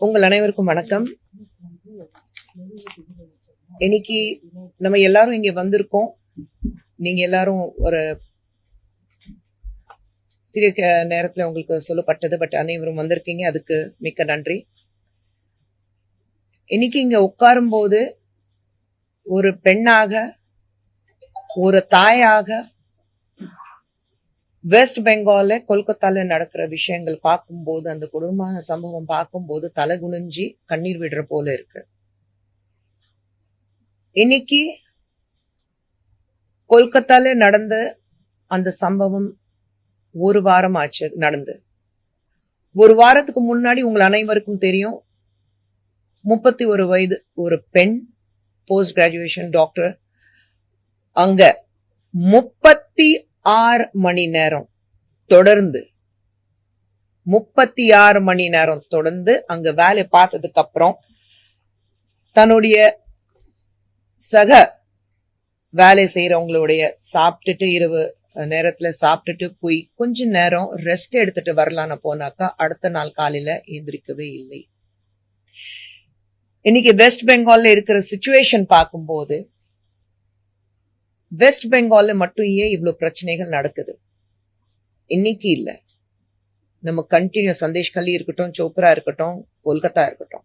உங்கள் அனைவருக்கும் வணக்கம். இன்னைக்கு நம்ம எல்லாரும் இங்க வந்திருக்கோம். நீங்க எல்லாரும் ஒரு சிறிய நேரத்துல உங்களுக்கு சொல்லப்பட்டது பட் அனைவரும் வந்திருக்கீங்க. அதுக்கு மிக்க நன்றி. இன்னைக்கு இங்க உட்காரும் போது ஒரு பெண்ணாக ஒரு தாயாக வெஸ்ட் பெங்கால்ல கொல்கத்தால நடக்கிற விஷயங்கள் பார்க்கும்போது அந்த கொடுமையான சம்பவம் பார்க்கும்போது தலை குனிஞ்சி கண்ணீர் விடுற போல இருக்கு. இன்னைக்கு கொல்கத்தால நடந்த அந்த சம்பவம் ஒரு வாரம் ஆச்சு நடந்து. ஒரு வாரத்துக்கு முன்னாடி உங்கள் அனைவருக்கும் தெரியும் முப்பத்தி ஒரு வயது ஒரு பெண் போஸ்ட் கிராஜுவேஷன் டாக்டர் அங்க முப்பத்தி ஆறு மணி நேரம் தொடர்ந்து. முப்பத்தி ஆறு மணி நேரம் தொடர்ந்து அங்க வேலை பார்த்ததுக்கு அப்புறம் தன்னுடைய சக வேலை செய்யறவங்களுடைய சாப்பிட்டுட்டு இரவு நேரத்துல சாப்பிட்டுட்டு போய் கொஞ்ச நேரம் ரெஸ்ட் எடுத்துட்டு வரலான்னு போனாக்கா அடுத்த நாள் காலையில எந்திரிக்கவே இல்லை. இன்னைக்கு வெஸ்ட் பெங்கால்ல இருக்கிற சுச்சுவேஷன் பார்க்கும்போது வெஸ்ட் பெங்கால்ல மட்டும் ஏன் இவ்வளவு பிரச்சனைகள் நடக்குது? இன்னைக்கு இல்ல. நம்ம கண்டினியூ சந்தேஷ் கல்லி இருக்கட்டும் சோப்ரா இருக்கட்டும் கொல்கத்தா இருக்கட்டும்.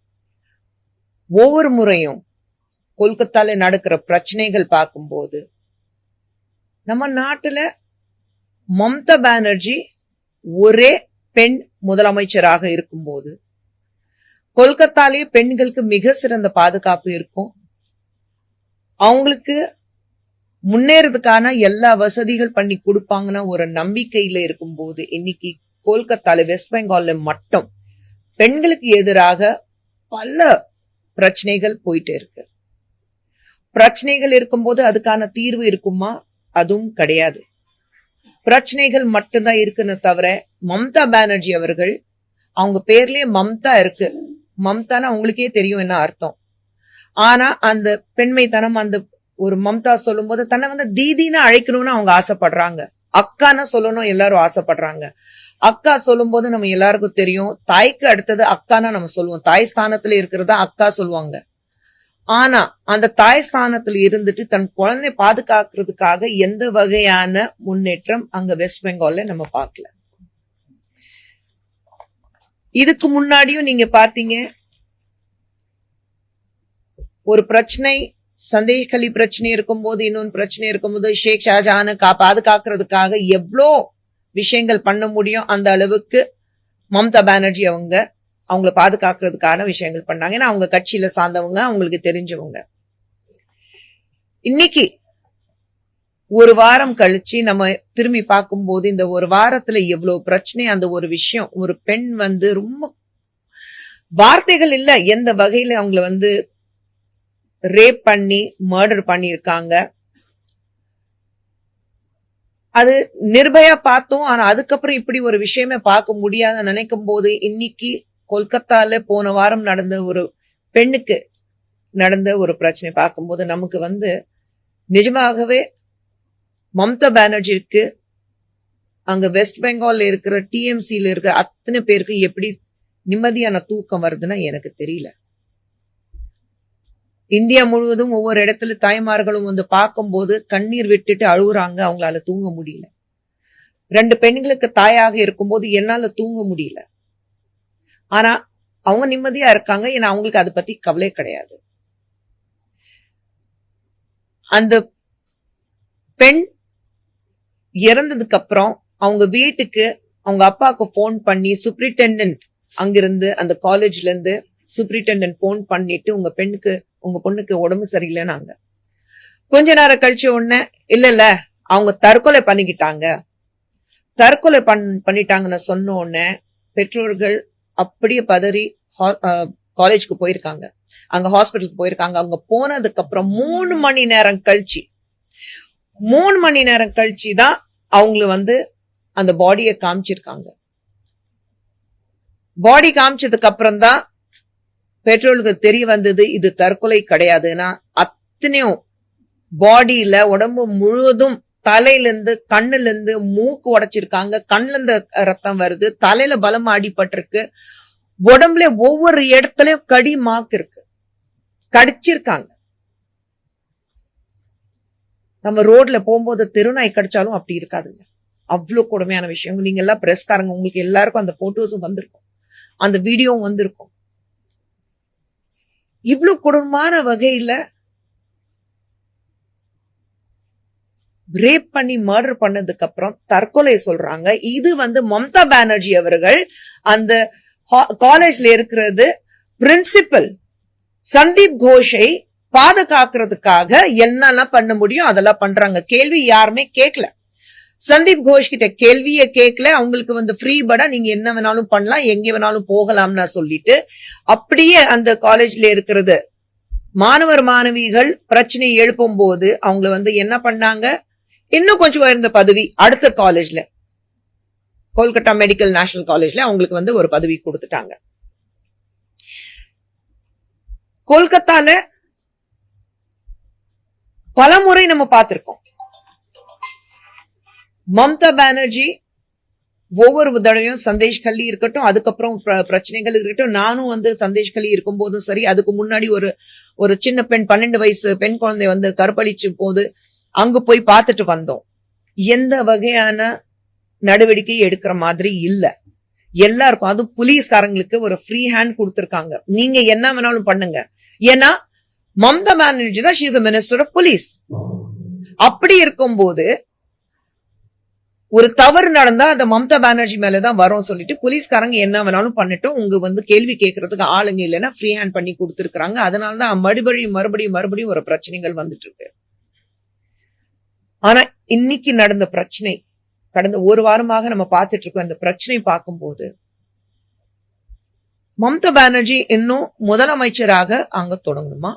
ஒவ்வொரு முறையும் கொல்கத்தால நடக்கிற பிரச்சனைகள் பார்க்கும்போது நம்ம நாட்டுல மம்தா பானர்ஜி ஒரே பெண் முதலமைச்சராக இருக்கும்போது கொல்கத்தாலேயே பெண்களுக்கு மிக சிறந்த பாதுகாப்பு இருக்கும். அவங்களுக்கு முன்னேறதுக்கான எல்லா வசதிகள் பண்ணி கொடுப்பாங்கன்னா ஒரு நம்பிக்கையில இருக்கும்போது இன்னைக்கு கொல்கத்தால வெஸ்ட் பெங்கால்ல மட்டும் பெண்களுக்கு எதிராக பல பிரச்சனைகள் போயிட்டு இருக்கு. பிரச்சனைகள் இருக்கும்போது அதுக்கான தீர்வு இருக்குமா? அதுவும் கிடையாது. பிரச்சனைகள் மட்டும்தான் இருக்குன்னு தவிர மம்தா பானர்ஜி அவர்கள் அவங்க பேர்லயே மம்தா இருக்கு. மம்தானா அவங்களுக்கே தெரியும் என்ன அர்த்தம். ஆனா அந்த பெண்மைத்தனம் அந்த ஒரு மம்தா சொல்லும் போது தன்னை வந்து தீதின்னு அழைக்கணும்னு அவங்க ஆசைப்படுறாங்க. அக்கான்னு சொல்லணும் எல்லாரும் ஆசைப்படுறாங்க. அக்கா சொல்லும்போது நம்ம எல்லாருக்கும் தெரியும் தாய்க்கு அடுத்தது அக்கானா நம்ம சொல்லுவோம். தாய் ஸ்தானத்துல இருக்கிறதா அக்கா சொல்லுவாங்க. ஆனா அந்த தாய் ஸ்தானத்துல இருந்துட்டு தன் குழந்தை பாதுகாக்கிறதுக்காக எந்த வகையான முன்னேற்றம் அங்க வெஸ்ட் பெங்கால்ல நம்ம பார்க்கல. இதுக்கு முன்னாடியும் நீங்க பார்த்தீங்க ஒரு பிரச்சனை சந்தேஷ் கலி பிரச்சனை இருக்கும்போது இன்னொன்று பிரச்சனை இருக்கும்போது ஷேக் ஷாஜஹானை கா பாதுகாக்கிறதுக்காக எவ்வளோ விஷயங்கள் பண்ண முடியும் அந்த அளவுக்கு மம்தா பானர்ஜி அவங்க அவங்கள பாதுகாக்கிறதுக்கான விஷயங்கள் பண்ணாங்க. ஏன்னா அவங்க கட்சியில சார்ந்தவங்க அவங்களுக்கு தெரிஞ்சவங்க. இன்னைக்கு ஒரு வாரம் கழிச்சு நம்ம திரும்பி பார்க்கும்போது இந்த ஒரு வாரத்துல எவ்வளவு பிரச்சனை அந்த ஒரு விஷயம் ஒரு பெண் வந்து ரொம்ப வார்த்தைகள் இல்ல எந்த வகையில அவங்கள வந்து ரேப் பண்ணி மர்டர் பண்ணியிருக்காங்க. அது நிர்பயா பார்த்தோம். ஆனா அதுக்கப்புறம் இப்படி ஒரு விஷயமே பார்க்க முடியாத நினைக்கும் போது இன்னைக்கு கொல்கத்தால போன வாரம் நடந்த ஒரு பெண்ணுக்கு நடந்த ஒரு பிரச்சனை பார்க்கும்போது நமக்கு வந்து நிஜமாகவே மம்தா பானர்ஜிக்கு அங்க வெஸ்ட் பெங்கால்ல இருக்கிற டிஎம்சியில இருக்கிற அத்தனை பேருக்கு எப்படி நிம்மதியான தூக்கம் வருதுன்னா எனக்கு தெரியல. இந்தியா முழுவதும் ஒவ்வொரு இடத்துல தாய்மார்களும் வந்து பார்க்கும்போது கண்ணீர் விட்டுட்டு அழுகுறாங்க. அவங்களால தூங்க முடியல. ரெண்டு பெண்களுக்கு தாயாக இருக்கும்போது என்னால தூங்க முடியல. ஆனா அவங்க நிம்மதியா இருக்காங்க. ஏன்னா அவங்களுக்கு அதை பத்தி கவலை கிடையாது. அந்த பெண் இறந்ததுக்கு அப்புறம் அவங்க வீட்டுக்கு அவங்க அப்பாவுக்கு ஃபோன் பண்ணி சூப்ரிண்டெண்டன்ட் அங்கிருந்து அந்த காலேஜ்ல இருந்து சூப்ரிண்டெண்டன்ட் ஃபோன் பண்ணிட்டு உங்க பெண்ணுக்கு உங்க பொண்ணுக்கு உடம்பு சரியில்லைன்னாங்க. கொஞ்ச நேரம் கழிச்ச உடனே இல்ல இல்ல அவங்க தற்கொலை பண்ணிக்கிட்டாங்க. தற்கொலை பண் பண்ணிட்டாங்கன்னு சொன்ன உடனே பெற்றோர்கள் அப்படியே பதறி காலேஜ்க்கு போயிருக்காங்க. அங்க ஹாஸ்பிட்டலுக்கு போயிருக்காங்க. அவங்க போனதுக்கு அப்புறம் மூணு மணி நேரம் கழிச்சு மூணு மணி நேரம் கழிச்சு தான் அவங்கள வந்து அந்த பாடியை காமிச்சிருக்காங்க. பாடி காமிச்சதுக்கு அப்புறம் தான் பெற்றோர்களுக்கு தெரிய வந்தது இது தற்கொலை கிடையாதுன்னா அத்தனையும் பாடியில உடம்பு முழுவதும் தலையில இருந்து கண்ணுல இருந்து மூக்கு உடைச்சிருக்காங்க. கண்ணுல இருந்து ரத்தம் வருது. தலையில பலமா அடிபட்டிருக்கு உடம்புல ஒவ்வொரு இடத்துலயும் கடி மாக்கு இருக்கு. கடிச்சிருக்காங்க. நம்ம ரோட்ல போகும்போது தெருநாய் கடிச்சாலும் அப்படி இருக்காதுங்க. அவ்வளவு கொடுமையான விஷயம். நீங்க எல்லாம் பிரஸ்காரங்க உங்களுக்கு எல்லாருக்கும் அந்த போட்டோஸும் வந்திருக்கும். அந்த வீடியோவும் வந்திருக்கும். இவ்வளவு கொடுமையான வகையில ரேப் பண்ணி மர்டர் பண்ணதுக்கு அப்புறம் தற்கொலை சொல்றாங்க. இது வந்து மம்தா பானர்ஜி அவர்கள் அந்த காலேஜ்ல இருக்கிறது பிரின்சிபல் சந்தீப் கோஷை பாதுகாக்கிறதுக்காக என்னெல்லாம் பண்ண முடியும் அதெல்லாம் பண்றாங்க. கேள்வி யாருமே கேட்கல சந்தீப் கோஷ் கிட்ட கேள்வியை கேட்கல அவங்களுக்கு வந்து ஃப்ரீ படா நீங்க என்ன வேணாலும் பண்ணலாம் எங்க வேணாலும் போகலாம்னு சொல்லிட்டு அப்படியே அந்த காலேஜ்ல இருக்கிறது. மாணவர் மாணவிகள் பிரச்சனை எழுப்பும் போது அவங்கள வந்து என்ன பண்ணாங்க? இன்னும் கொஞ்சம் உயர்ந்த பதவி அடுத்த காலேஜ்ல கொல்கத்தா மெடிக்கல் நேஷனல் காலேஜ்ல அவங்களுக்கு வந்து ஒரு பதவி கொடுத்துட்டாங்க. கொல்கத்தால பல முறை நம்ம பார்த்திருக்கோம். மம்தா பானர்ஜி ஒவ்வொரு தடவையும் சந்தேஷ் கல்லி இருக்கட்டும் அதுக்கப்புறம் பிரச்சனைகள் இருக்கட்டும் நானும் வந்து சந்தேஷ் கல்லி இருக்கும் போதும் சரி அதுக்கு முன்னாடி ஒரு ஒரு சின்ன பெண் பன்னெண்டு வயசு பெண் குழந்தை வந்து கற்பழிச்சு போது அங்க போய் பார்த்துட்டு வந்தோம். எந்த வகையான நடவடிக்கை எடுக்கிற மாதிரி இல்ல. எல்லாருக்கும் அதுவும் போலீஸ்காரங்களுக்கு ஒரு ஃப்ரீ ஹேண்ட் கொடுத்துருக்காங்க. நீங்க என்ன வேணாலும் பண்ணுங்க. ஏன்னா மம்தா பானர்ஜி தான் ஷீஸ் மினிஸ்டர் ஆஃப் போலீஸ் அப்படி இருக்கும்போது ஒரு தவறு நடந்தா அந்த மம்தா பானர்ஜி மேலதான் வரும் சொல்லிட்டு போலீஸ்காரங்க என்ன வேணாலும் பண்ணட்டும். உங்க வந்து கேள்வி கேட்கறதுக்கு ஆளுங்க இல்லைன்னா ஃப்ரீ ஹேண்ட் பண்ணி கொடுத்துருக்காங்க அதனாலதான் மறுபடியும் மறுபடியும் மறுபடியும் ஒரு பிரச்சனைகள் வந்துட்டு இருக்கு. ஆனா இன்னைக்கு நடந்த பிரச்சனை கடந்த ஒரு வாரமாக நம்ம பார்த்துட்டு இருக்கோம். அந்த பிரச்சனை பார்க்கும்போது மம்தா பானர்ஜி இன்னும் முதலமைச்சராக அங்க தொடங்கணுமா?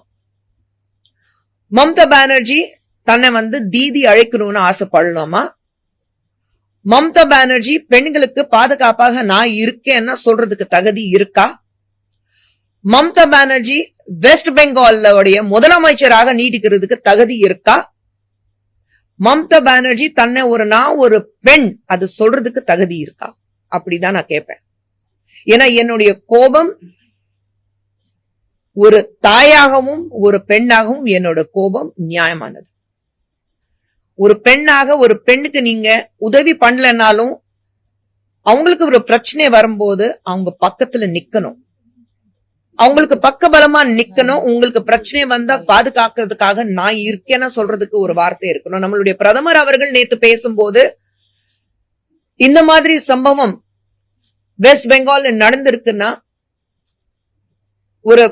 மம்தா பானர்ஜி தன்னை வந்து தீதி அழைக்கணும்னு ஆசைப்படலாமா மம்தா பானர்ஜி பெண்களுக்கு பாதுகாப்பாக நான் இருக்கேன்னு சொல்றதுக்கு தகுதி இருக்கா? மம்தா பானர்ஜி வெஸ்ட் பெங்காலோடைய முதலமைச்சராக நீடிக்கிறதுக்கு தகுதி இருக்கா? மம்தா பானர்ஜி தன்னை ஒரு நான் ஒரு பெண் அது சொல்றதுக்கு தகுதி இருக்கா? அப்படிதான் நான் கேட்பேன். ஏன்னா என்னுடைய கோபம் ஒரு தாயாகவும் ஒரு பெண்ணாகவும் என்னோட கோபம் நியாயமானது. ஒரு பெண்ணாக ஒரு பெண்ணுக்கு நீங்க உதவி பண்ணலனாலும் அவங்களுக்கு ஒரு பிரச்சனை வரும்போது அவங்க பக்கத்துல நிக்கணும். அவங்களுக்கு பக்கபலமா நிக்கணும். உங்களுக்கு பிரச்சனை வந்தா பாதுகாக்கிறதுக்காக நான் இருக்கேன்னு சொல்றதுக்கு ஒரு வார்த்தை இருக்கணும். நம்மளுடைய பிரதமர் அவர்கள் நேத்து பேசும்போது இந்த மாதிரி சம்பவம் வெஸ்ட் பெங்கால் நடந்திருக்குன்னா ஒரு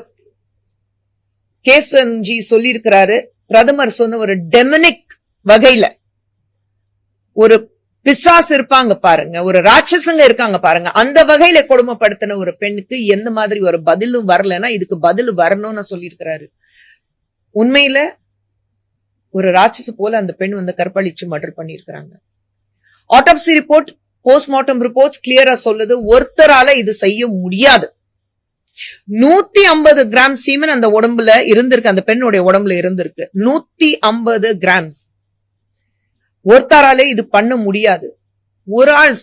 கேஸ்வன்ஜி சொல்லியிருக்கிறாரு. பிரதமர் சொன்ன ஒரு டெமினிக் வகையில. ஒரு பிசாஸ் இருப்பாங்க பாருங்க ஒரு ராட்சசங்க இருக்காங்க பாருங்க அந்த வகையில கொடுமைப்படுத்தின ஒரு பெண்ணுக்கு எந்த மாதிரி ஒரு பதிலும் வரலன்னா இதுக்கு பதில் வரணும்னு சொல்லியிருக்கிறாரு. உண்மையில ஒரு ராட்சச போல அந்த பெண் வந்து கற்பழிச்சு மர்டர் பண்ணியிருக்கிறாங்க. ஆட்டோப்சி ரிப்போர்ட் போஸ்ட்மார்ட்டம் ரிப்போர்ட் கிளியரா சொல்லுது ஒருத்தரால இது செய்ய முடியாது. நூத்தி ஐம்பது கிராம் சீமன் அந்த உடம்புல இருந்திருக்கு அந்த பெண்ணுடைய உடம்புல இருந்திருக்கு. நூத்தி ஐம்பது கிராம்ஸ் ஒருத்தராலே இது பண்ண முடியாது. ஒரு ஆள்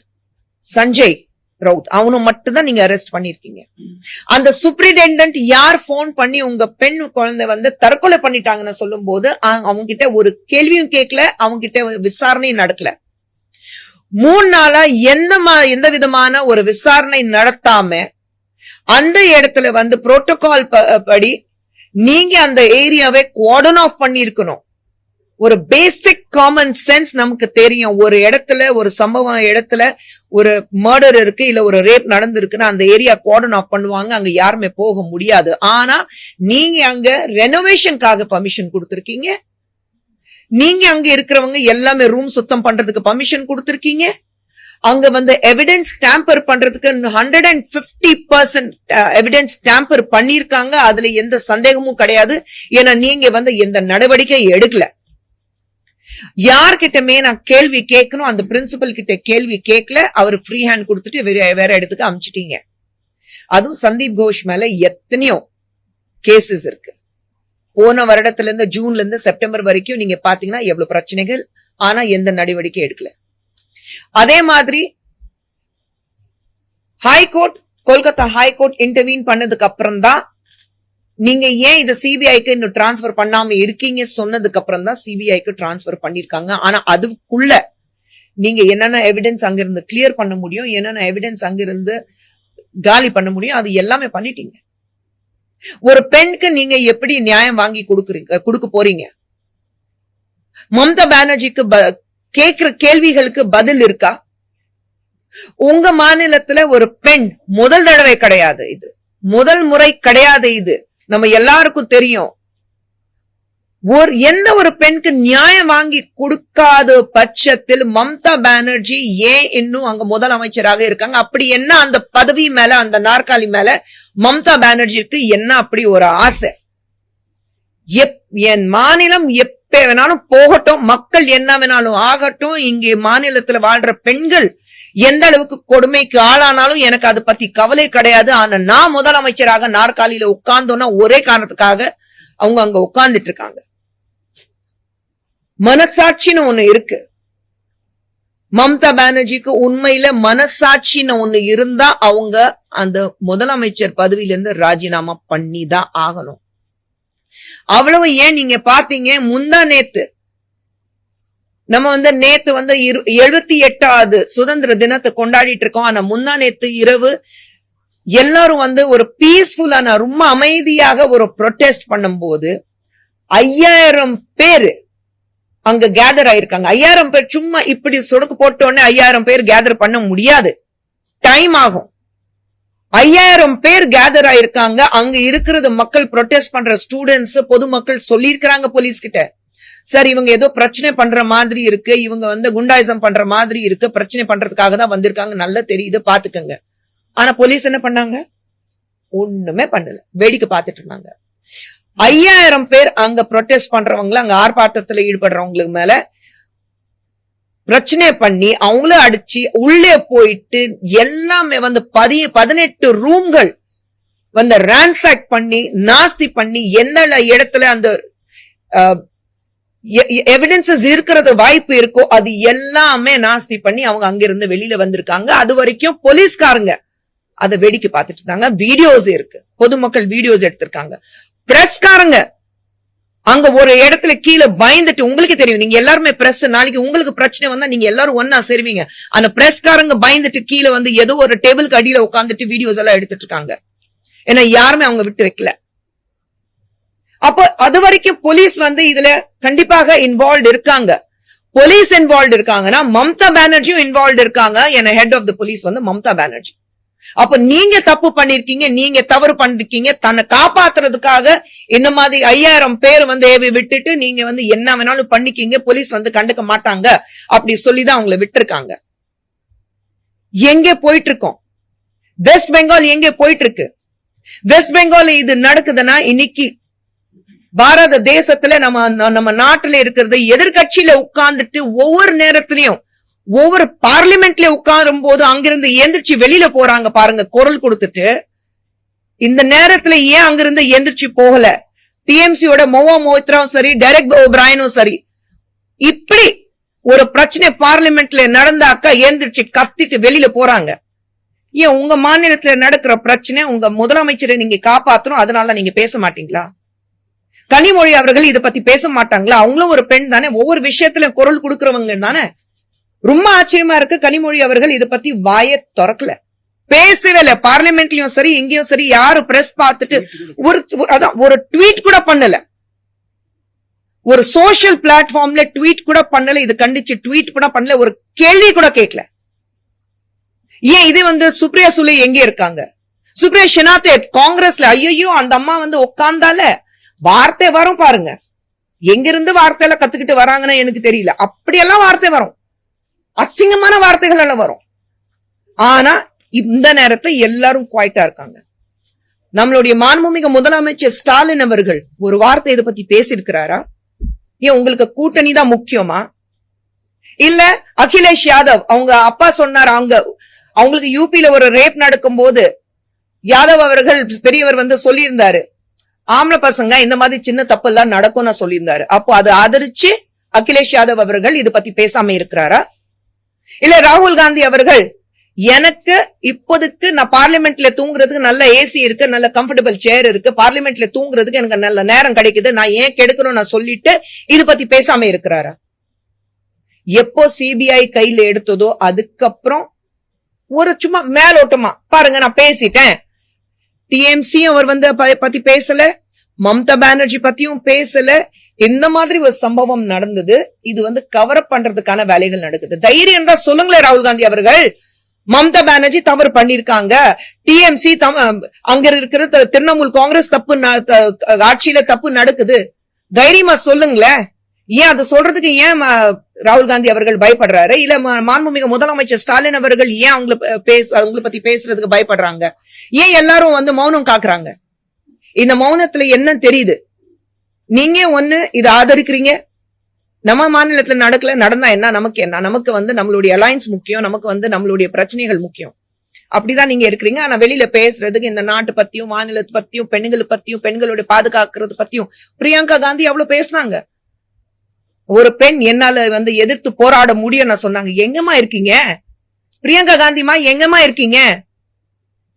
சஞ்சய் ரவுத் அவனும் மட்டும்தான் நீங்க அரெஸ்ட் பண்ணிருக்கீங்க. அந்த சூப்பரிண்டென்டென்ட் யார் போன் பண்ணி உங்க பெண் குழந்தை வந்து தற்கொலை பண்ணிட்டாங்கன்னு சொல்லும் போது அவங்க கிட்ட ஒரு கேள்வியும் கேட்கல அவங்க கிட்ட விசாரணையும் நடக்கல. மூணு நாளா எந்த மா- எந்த விதமான ஒரு விசாரணை நடத்தாம அந்த இடத்துல வந்து புரோட்டோகால் படி நீங்க அந்த ஏரியாவை குவார்டன் ஆஃப் பண்ணிருக்கணும் ஒரு பேசிக் காமன் சென்ஸ் நமக்கு தெரியும். ஒரு இடத்துல ஒரு சம்பவம் இடத்துல ஒரு மர்டர் இருக்கு இல்ல ஒரு ரேப் நடந்திருக்குன்னா அந்த ஏரியா கோடன் ஆஃப் பண்ணுவாங்க அங்க யாருமே போக முடியாது. ஆனா நீங்க அங்க ரெனோவேஷனுக்காக பர்மிஷன் கொடுத்துருக்கீங்க. நீங்க அங்க இருக்கிறவங்க எல்லாமே ரூம் சுத்தம் பண்றதுக்கு பர்மிஷன் கொடுத்துருக்கீங்க. அங்க வந்து எவிடன்ஸ் டேம்பர் பண்றதுக்கு hundred and fifty percent evidence tamper பண்ணிருக்காங்க அதுல எந்த சந்தேகமும் கிடையாது. ஏன்னா நீங்க வந்து எந்த நடவடிக்கை எடுக்கல. யார்கிட்டமே நான் கேள்வி கேட்கணும் அந்த பிரின்சிபல் கிட்ட கேள்வி கேட்கல அவர் ஃப்ரீ ஹேண்ட் கொடுத்துட்டு வேற இடத்துக்கு அமிச்சிட்டீங்க. அதுவும் சந்தீப் கோஷ் மேல எத்தனையோ கேசஸ் இருக்கு. போன வருடத்துல இருந்து ஜூன்ல இருந்து செப்டம்பர் வரைக்கும் நீங்க பாத்தீங்கன்னா எவ்வளவு பிரச்சனைகள் ஆனா எந்த நடவடிக்கை எடுக்கல. அதே மாதிரி ஹைகோர்ட் கொல்கத்தா ஹைகோர்ட் இன்டர்வீன் பண்ணதுக்கு அப்புறம் தான் நீங்க ஏன் இதை சிபிஐக்கு இன்னும் டிரான்ஸ்பர் பண்ணாம இருக்கீங்க சொன்னதுக்கு அப்புறம் தான் சிபிஐக்கு டிரான்ஸ்பர் பண்ணிருக்காங்க. ஆனா அதுக்குள்ள நீங்க என்னென்ன எவிடன்ஸ் அங்கிருந்து கிளியர் பண்ண முடியும் என்னென்ன எவிடன்ஸ் அங்கிருந்து காலி பண்ண முடியும் அது எல்லாமே பண்ணிட்டீங்க. ஒரு பெண்ணுக்கு நீங்க எப்படி நியாயம் வாங்கி கொடுக்குறீங்க கொடுக்க போறீங்க? மம்தா பானர்ஜிக்கு ப- கேக்குற கேள்விகளுக்கு பதில் இருக்கா? உங்க மாநிலத்துல ஒரு பெண் முதல் தடவை கிடையாது இது. முதல் முறை கிடையாது இது. நம்ம எல்லாருக்கும் தெரியும். ஒரு எந்த ஒரு பெண்ணுக்கு நியாயம் வாங்கி கொடுக்காத பட்சத்தில் மம்தா பானர்ஜி ஏன் இன்னும் அங்க முதலமைச்சராக இருக்காங்க? அப்படி என்ன அந்த பதவி மேல அந்த நாற்காலி மேல மம்தா பானர்ஜிக்கு என்ன அப்படி ஒரு ஆசை? எப் என் மாநிலம் எப்ப வேணாலும் போகட்டும் மக்கள் என்ன வேணாலும் ஆகட்டும் இங்கே மாநிலத்துல வாழ்ற பெண்கள் எந்த அளவுக்கு கொடுமைக்கு ஆளானாலும் எனக்கு அதை பத்தி கவலை கிடையாது. ஆனா நான் முதலமைச்சராக நாற்காலியில உட்கார்ந்தோன்னா ஒரே காரணத்துக்காக அவங்க அங்க உட்கார்ந்துட்டு இருக்காங்க. மனசாட்சின்னு ஒண்ணு இருக்கு. மம்தா பானர்ஜிக்கு உண்மையில மனசாட்சின்னு ஒண்ணு இருந்தா அவங்க அந்த முதலமைச்சர் பதவியில இருந்து ராஜினாமா பண்ணி தான் ஆகணும். அவ்வளவு ஏன் நீங்க பாத்தீங்க முந்தா நேத்து நம்ம வந்து நேத்து வந்து எழுபத்தி எட்டாவது சுதந்திர தினத்தை கொண்டாடிட்டு இருக்கோம். ஆனா முன்னா நேத்து இரவு எல்லாரும் வந்து ஒரு பீஸ்ஃபுல்லான ரொம்ப அமைதியாக ஒரு ப்ரொட்டஸ்ட் பண்ணும்போது ஐயாயிரம் பேரு அங்க கேதர் ஆயிருக்காங்க. ஐயாயிரம் பேர் சும்மா இப்படி சொடுக்கு போட்ட உடனே ஐயாயிரம் பேர் கேதர் பண்ண முடியாது. டைம் ஆகும். ஐயாயிரம் பேர் கேதர் ஆயிருக்காங்க. அங்க இருக்கிறது மக்கள் ப்ரொட்டஸ்ட் பண்ற ஸ்டூடெண்ட்ஸ் பொதுமக்கள் சொல்லியிருக்கிறாங்க போலீஸ் கிட்ட. சார் இவங்க ஏதோ பிரச்சனை பண்ற மாதிரி இருக்கு இவங்க வந்து குண்டாயிசம் பண்ற மாதிரி இருக்கு பிரச்சனை பண்றதுக்காக தான் வந்திருக்காங்க. நல்லா தெரியுது பாத்துக்கங்க. ஆனா போலீஸ் என்ன பண்ணாங்க? ஒண்ணுமே பண்ணல. வேடிக்கை பார்த்துட்டு இருந்தாங்க. ஐயாயிரம் பேர் அங்க ப்ரொட்டஸ்ட் பண்றவங்கள அங்க ஆர்ப்பாட்டத்துல ஈடுபடுறவங்களுக்கு மேல பிரச்சனை பண்ணி அவங்கள அடிச்சு உள்ளே போயிட்டு எல்லாமே வந்து பதி பதினெட்டு ரூம்கள் வந்து ரேன்சாக் பண்ணி நாஸ்தி பண்ணி எந்த இடத்துல அந்த எவிடன்சஸ் இருக்கிறது வாய்ப்பு இருக்கோ அது எல்லாமே நாஸ்தி பண்ணி அவங்க அங்கிருந்து வெளியில வந்திருக்காங்க. அது வரைக்கும் போலீஸ்காரங்க அதை வேடிக்கை பார்த்துட்டு இருந்தாங்க. வீடியோஸ் இருக்கு. பொதுமக்கள் வீடியோஸ் எடுத்திருக்காங்க. பிரஸ்காரங்க அங்க ஒரு இடத்துல கீழே பயந்துட்டு உங்களுக்கு தெரியும் நீங்க எல்லாருமே பிரஸ் நாளைக்கு உங்களுக்கு பிரச்சனை வந்தா நீங்க எல்லாரும் ஒன்னா சேருவீங்க. அந்த பிரஸ்காரங்க பயந்துட்டு கீழே வந்து ஏதோ ஒரு டேபிளுக்கு அடியில உட்காந்துட்டு வீடியோஸ் எல்லாம் எடுத்துட்டு இருக்காங்க. ஏன்னா யாருமே அவங்க விட்டு வைக்கல. அப்போ அது வரைக்கும் போலீஸ் வந்து இதுல கண்டிப்பாக இன்வால்வ் இருக்காங்க. போலீஸ் இன்வால்வ் இருக்காங்கன்னா மம்தா பானர்ஜியும் இன்வால்வ் இருக்காங்க. என ஹெட் ஆஃப் த போலீஸ் வந்து மம்தா பானர்ஜி. அப்ப நீங்க தப்பு பண்ணிருக்கீங்க நீங்க தவறு பண்ணிருக்கீங்க தன்னை காப்பாத்துறதுக்காக இந்த மாதிரி ஐயாயிரம் பேர் வந்து ஏவி விட்டுட்டு நீங்க வந்து என்ன வேணாலும் பண்ணிக்கீங்க போலீஸ் வந்து கண்டுக்க மாட்டாங்க. அப்படி சொல்லிதான் அவங்களை விட்டுருக்காங்க. எங்க போயிட்டு இருக்கோம் வெஸ்ட் பெங்கால் எங்க போயிட்டு இருக்கு வெஸ்ட் பெங்கால் இது நடக்குதுன்னா இன்னைக்கு பாரத தேசத்துல நம்ம நம்ம நாட்டுல இருக்கிறது எதிர்கட்சியில உட்கார்ந்துட்டு ஒவ்வொரு நேரத்திலையும் ஒவ்வொரு பார்லிமெண்ட்ல உட்காரும் போது அங்கிருந்து எந்திரிச்சு வெளியில போறாங்க பாருங்க குரல் கொடுத்துட்டு. இந்த நேரத்துல ஏன் அங்கிருந்து எந்திரிச்சு போகல? டிஎம்சியோட மோவா மோத்ராவும் சரி டெரக் ஓபிராயனும் சரி. இப்படி ஒரு பிரச்சனை பார்லிமெண்ட்ல நடந்தாக்கா எந்திரிச்சு கத்திட்டு வெளியில போறாங்க. ஏன் உங்க மாநிலத்துல நடக்கிற பிரச்சனை உங்க முதலமைச்சரை நீங்க காப்பாத்தணும் அதனால நீங்க பேச மாட்டீங்களா? கனிமொழி அவர்கள் இத பத்தி பேச மாட்டாங்களா? அவங்களும் ஒரு பெண் தானே. ஒவ்வொரு விஷயத்துல குரல் கொடுக்கறவங்க தானே. ரொம்ப ஆச்சரியமா இருக்கு. கனிமொழி அவர்கள் இத பத்தி வாய திறக்கல. பேசவே இல்ல. பார்லிமெண்ட்லயும் சரி எங்கேயும் சரி யாரு பிரஸ் பார்த்துட்டு ஒரு அதான் ஒரு ட்வீட் கூட பண்ணல. ஒரு சோசியல் பிளாட்ஃபார்ம்ல ட்வீட் கூட பண்ணல. இது கண்டிச்சு ட்வீட் கூட பண்ணல. ஒரு கேள்வி கூட கேட்கல. ஏன் இது வந்து சுப்ரியா சுலே எங்க இருக்காங்க? சுப்ரியா ஷெனாத்தே காங்கிரஸ்ல ஐயோ அந்த அம்மா வந்து உட்கார்ந்தால. வார்த்தை வரும் பாருங்க. எங்க இருந்து வார்த்தையில கத்துக்கிட்டு வராங்கன்னு எனக்கு தெரியல. அப்படியெல்லாம் வார்த்தை வரும். அசிங்கமான வார்த்தைகள் எல்லாம் வரும். ஆனா இந்த நேரத்தை எல்லாரும் குவாய்ட்டா இருக்காங்க. நம்மளுடைய மாண்புமிகு முதலமைச்சர் ஸ்டாலின் அவர்கள் ஒரு வார்த்தை இதை பத்தி பேசியிருக்கிறாரா? ஏன் உங்களுக்கு கூட்டணி தான் முக்கியமா? இல்ல அகிலேஷ் யாதவ் அவங்க அப்பா சொன்னார் அவங்க அவங்களுக்கு யூபியில ஒரு ரேப் நடக்கும் போது யாதவ் அவர்கள் பெரியவர் வந்து சொல்லியிருந்தாரு ஆம்பளை பசங்க இந்த மாதிரி சின்ன தப்பு எல்லாம் நடக்கும் நான் சொல்லியிருந்தாரு. அப்போ அதை ஆதரிச்சு அகிலேஷ் யாதவ் அவர்கள் இது பத்தி பேசாம இருக்கிறாரா? இல்ல ராகுல் காந்தி அவர்கள் எனக்கு இப்போதைக்கு நான் பார்லிமெண்ட்ல தூங்குறதுக்கு நல்ல ஏசி இருக்கு நல்ல கம்ஃபர்டபுள் சேர் இருக்கு பார்லிமெண்ட்ல தூங்குறதுக்கு எனக்கு நல்ல நேரம் கிடைக்குது நான் ஏன் கெடுக்கணும் நான் சொல்லிட்டு இது பத்தி பேசாம இருக்கிறாரா? எப்போ சிபிஐ கையில எடுத்ததோ அதுக்கப்புறம் ஒரு சும்மா மேலோட்டமா பாருங்க நான் பேசிட்டேன். டிஎம்சி அவர் வந்து பத்தி பேசல. மம்தா பானர்ஜி பத்தியும் பேசல. இந்த மாதிரி ஒரு சம்பவம் நடந்தது. இது வந்து கவர் அப் பண்றதுக்கான வேலைகள் நடக்குது. தைரியம் தான் சொல்லுங்களேன் ராகுல் காந்தி அவர்கள். மம்தா பானர்ஜி தவறு பண்ணிருக்காங்க டிஎம்சி அங்க இருக்கிற திரிணாமுல் காங்கிரஸ் தப்பு ஆட்சியில தப்பு நடக்குது. தைரியமா சொல்லுங்களேன். ஏன் அதை சொல்றதுக்கு ஏன் ராகுல் காந்தி அவர்கள் பயப்படுறாரு? இல்ல மாண்புமிகு முதலமைச்சர் ஸ்டாலின் அவர்கள் ஏன் அவங்கள பேச அவங்கள பத்தி பேசுறதுக்கு பயப்படுறாங்க? ஏன் எல்லாரும் வந்து மௌனம் காக்குறாங்க? இந்த மௌனத்துல என்ன தெரியுது? நீங்க ஒண்ணு இதை ஆதரிக்கிறீங்க? நம்ம மாநிலத்துல நடக்கல நடந்தா என்ன? நமக்கு என்ன? நமக்கு வந்து நம்மளுடைய அலையன்ஸ் முக்கியம் நமக்கு வந்து நம்மளுடைய பிரச்சனைகள் முக்கியம். அப்படிதான் நீங்க இருக்கிறீங்க. ஆனா வெளியில பேசுறதுக்கு இந்த நாட்டு பத்தியும் மாநிலத்தை பத்தியும் பெண்களை பத்தியும் பெண்களுடைய பாதுகாக்கிறது பத்தியும் பிரியங்கா காந்தி அவ்வளவு பேசினாங்க. ஒரு பெண் என்னால வந்து எதிர்த்து போராட முடியும் நான் சொன்னாங்க. எங்கம்மா இருக்கீங்க? பிரியங்கா காந்திமா எங்கம்மா இருக்கீங்க?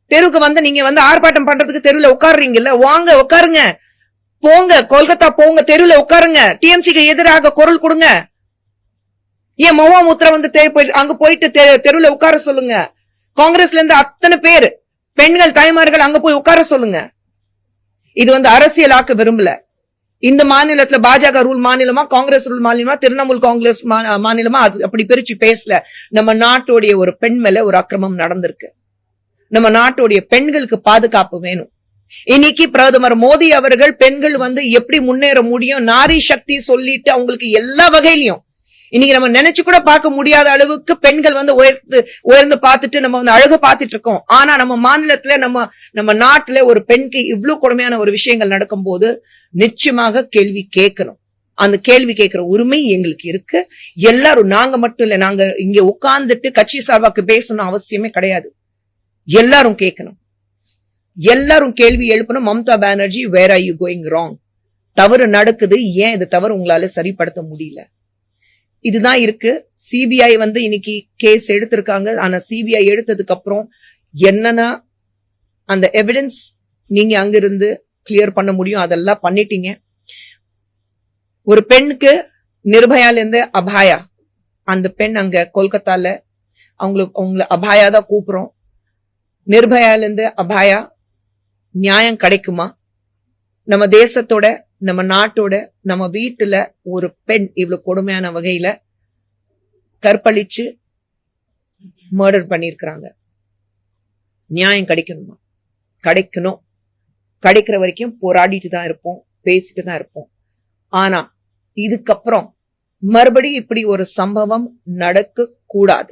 தெருவுக்கு வந்து நீங்க வந்து ஆர்ப்பாட்டம் பண்றதுக்கு தெருவில் உட்காருறீங்கல்ல? வாங்க உட்காருங்க. போங்க கொல்கத்தா போங்க தெருவில் உட்காருங்க. டிஎம்சிக்கு எதிராக குரல் கொடுங்க. ஏன் மொவாமுத்திர வந்து அங்க போயிட்டு தெருவில் உட்கார சொல்லுங்க. காங்கிரஸ்ல இருந்து அத்தனை பேர் பெண்கள் தாய்மார்கள் அங்க போய் உட்கார சொல்லுங்க. இது வந்து அரசியலாக்க விரும்பல. இந்த மாநிலத்துல பாஜக ரூல் மாநிலமா காங்கிரஸ் ரூல் மாநிலமா திரிணாமுல் காங்கிரஸ் மா- மாநிலமா அது அப்படி பிரிச்சு பேசல. நம்ம நாட்டுடைய ஒரு பெண் மேல ஒரு அக்கிரமம் நடந்திருக்கு. நம்ம நாட்டுடைய பெண்களுக்கு பாதுகாப்பு வேணும். இன்னைக்கு பிரதமர் மோடி அவர்கள் பெண்கள் வந்து எப்படி முன்னேற முடியும் நாரி சக்தி சொல்லிட்டு அவங்களுக்கு எல்லா வகையிலையும் இன்னைக்கு நம்ம நினைச்சு கூட பார்க்க முடியாத அளவுக்கு பெண்கள் வந்து உயர்ந்து உயர்ந்து பார்த்துட்டு நம்ம வந்து அழகு பார்த்துட்டு இருக்கோம். ஆனா நம்ம மாநிலத்துல நம்ம நம்ம நாட்டுல ஒரு பெண்க்கு இவ்வளவு கொடுமையான ஒரு விஷயங்கள் நடக்கும் போது நிச்சயமாக கேள்வி கேட்கணும். அந்த கேள்வி கேட்கிற உரிமை எங்களுக்கு இருக்கு. எல்லாரும் நாங்க மட்டும் இல்ல நாங்க இங்க உட்கார்ந்துட்டு கட்சி சார்பாக்கு பேசணும் அவசியமே கிடையாது. எல்லாரும் கேட்கணும். எல்லாரும் கேள்வி எழுப்பணும். Mamata Banerjee where are you going wrong தவறு நடக்குது. ஏன் இது தவறு உங்களால சரிப்படுத்த முடியல? இதுதான் இருக்கு. சிபிஐ வந்து இன்னைக்கு கேஸ் எடுத்திருக்காங்க. ஆனா சிபிஐ எடுத்ததுக்கு அப்புறம் என்னன்னா அந்த எவிடன்ஸ் நீங்க அங்கிருந்து கிளியர் பண்ண முடியும். அதெல்லாம் பண்ணிட்டீங்க. ஒரு பெண்ணுக்கு நிர்பயால இருந்து அபாயா. அந்த பெண் அங்க கொல்கத்தால அவங்களுக்கு அவங்கள அபாயா தான் கூப்பிடுறோம். நிர்பயால இருந்து அபாயா. நியாயம் கிடைக்குமா? நம்ம தேசத்தோட நம்ம நாட்டோட நம்ம வீட்டுல ஒரு பெண் இவ்வளவு கொடுமையான வகையில கற்பழிச்சு மர்டர் பண்ணிருக்கிறாங்க நியாயம் கிடைக்கணுமா? கிடைக்கணும். கிடைக்கிற வரைக்கும் போராடிட்டு தான் இருப்போம் பேசிட்டு தான் இருப்போம். ஆனா இதுக்கப்புறம் மறுபடியும் இப்படி ஒரு சம்பவம் நடக்க கூடாது